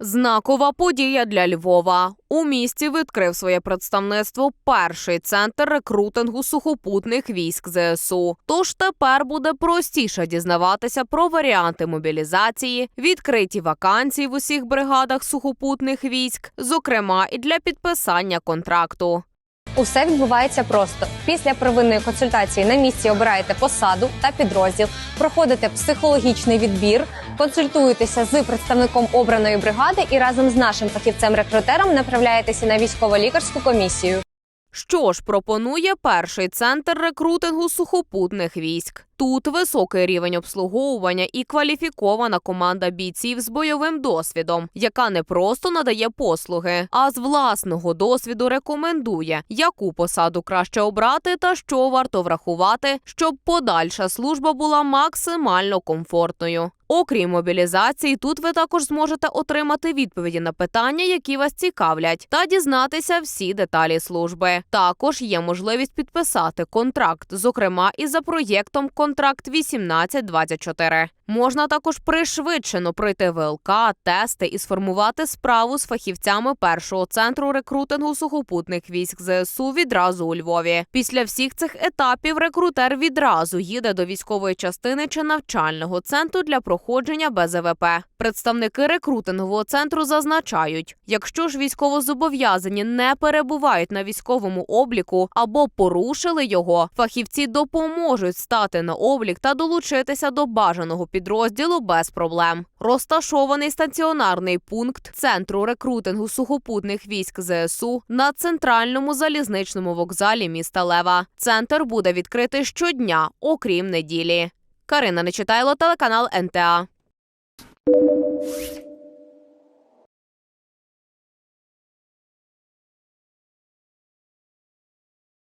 Знакова подія для Львова. У місті відкрив своє представництво перший центр рекрутингу сухопутних військ ЗСУ. Тож тепер буде простіше дізнаватися про варіанти мобілізації, відкриті вакансії в усіх бригадах сухопутних військ, зокрема і для підписання контракту. Усе відбувається просто. Після первинної консультації на місці обираєте посаду та підрозділ, проходите психологічний відбір, консультуєтеся з представником обраної бригади і разом з нашим фахівцем-рекрутером направляєтеся на військово-лікарську комісію. Що ж пропонує перший центр рекрутингу сухопутних військ? Тут високий рівень обслуговування і кваліфікована команда бійців з бойовим досвідом, яка не просто надає послуги, а з власного досвіду рекомендує, яку посаду краще обрати та що варто врахувати, щоб подальша служба була максимально комфортною. Окрім мобілізації, тут ви також зможете отримати відповіді на питання, які вас цікавлять, та дізнатися всі деталі служби. Також є можливість підписати контракт, зокрема і за проєктом Контракт 1824. Можна також пришвидшено пройти ВЛК, тести і сформувати справу з фахівцями першого центру рекрутингу сухопутних військ ЗСУ відразу у Львові. Після всіх цих етапів рекрутер відразу їде до військової частини чи навчального центру для проходження БЗВП. Представники рекрутингового центру зазначають, якщо ж військовозобов'язані не перебувають на військовому обліку або порушили його, фахівці допоможуть стати на облік та долучитися до бажаного підрозділу без проблем. Розташований стаціонарний пункт центру рекрутингу сухопутних військ ЗСУ на центральному залізничному вокзалі міста Лева. Центр буде відкритий щодня, окрім неділі. Карина Нечитайло, телеканал НТА.